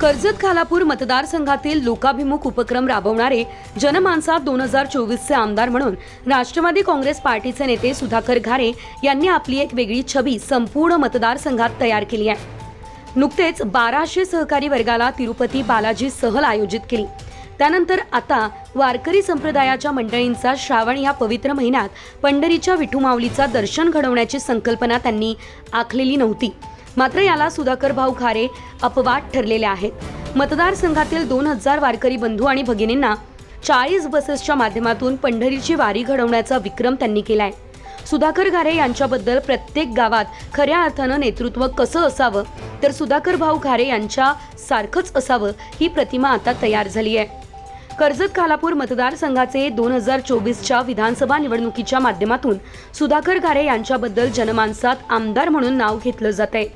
कर्जत खालापूर मतदारसंघातील लोकाभिमुख उपक्रम राबवणारे जनमानसात दोन हजार चोवीसचे आमदार म्हणून राष्ट्रवादी काँग्रेस पार्टीचे नेते सुधाकर घारे यांनी आपली एक वेगळी छबी संपूर्ण मतदारसंघात तयार केली आहे. नुकतेच बाराशे सहकारी वर्गाला तिरुपती बालाजी सहल आयोजित केली. त्यानंतर आता वारकरी संप्रदायाच्या मंडळींचा श्रावण या पवित्र महिन्यात पंढरीच्या विठुमाऊलीचा दर्शन घडवण्याची संकल्पना त्यांनी आखलेली नव्हती. मात्र याला सुधाकर भाऊ खारे अपवाद ठरलेले आहेत. मतदारसंघातील दोन हजार वारकरी बंधू आणि भगिनींना चाळीस बसेसच्या माध्यमातून पंढरीची वारी घडवण्याचा विक्रम त्यांनी केला आहे सुधाकर घारे यांच्याबद्दल प्रत्येक गावात खऱ्या अर्थानं नेतृत्व कसं असावं तर सुधाकर भाऊ घारे यांच्या सारखंच असावं ही प्रतिमा आता तयार झाली आहे कर्जत खालापूर मतदारसंघाचे दोन हजार चोवीसच्या विधानसभा निवडणुकीच्या माध्यमातून सुधाकर घारे यांच्याबद्दल जनमानसात आमदार म्हणून नाव घेतलं जात आहे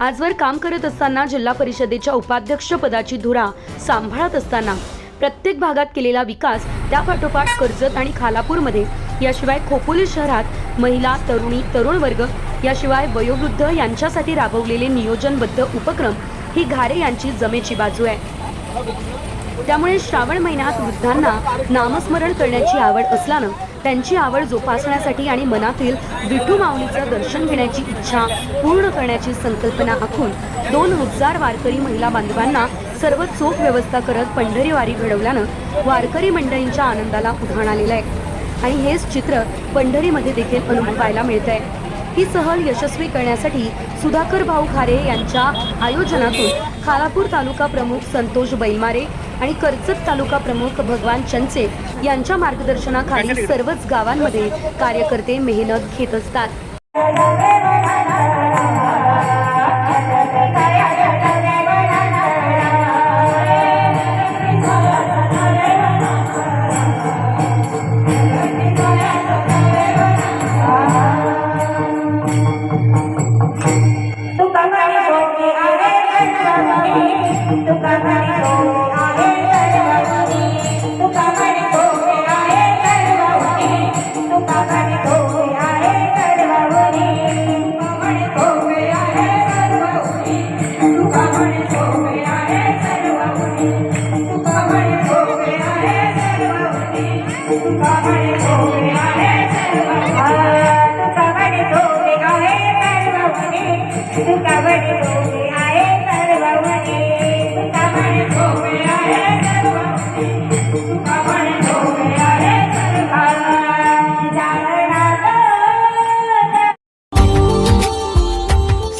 आजवर काम करत असताना जिल्हा परिषदेच्या उपाध्यक्षपदाची धुरा सांभाळत असताना प्रत्येक भागात केलेला विकास त्यापाठोपाठ कर्जत आणि खालापूरमध्ये याशिवाय खोपोली शहरात महिला तरुणी तरुण वर्ग याशिवाय वयोवृद्ध यांच्यासाठी राबवलेले नियोजनबद्ध उपक्रम ही घारे यांची जमेची बाजू आहे. त्यामुळे श्रावण महिन्यात वृद्धांना नामस्मरण करण्याची आवड असल्यानं त्यांची आवड जोपासण्यासाठी आणि मनातील विठू माऊलीचं दर्शन घेण्याची इच्छा पूर्ण करण्याची संकल्पना आखून दोन हजार वारकरी महिला बांधवांना सर्व चोख व्यवस्था करत पंढरी वारी घडवल्यानं वारकरी मंडळींच्या आनंदाला उधाण आलेलं आहे. आणि हेच चित्र पंढरीमध्ये देखील अनुभवायला मिळत आहे ही सहल यशस्वी करण्यासाठी सुधाकर भाऊ खारे यांच्या आयोजनातून खालापूर तालुका प्रमुख संतोष बैलमारे आणि कर्जत तालुका प्रमुख भगवान चंचे यांच्या मार्गदर्शनाखाली सर्वच गावांमध्ये कार्यकर्ते मेहनत घेत असतात.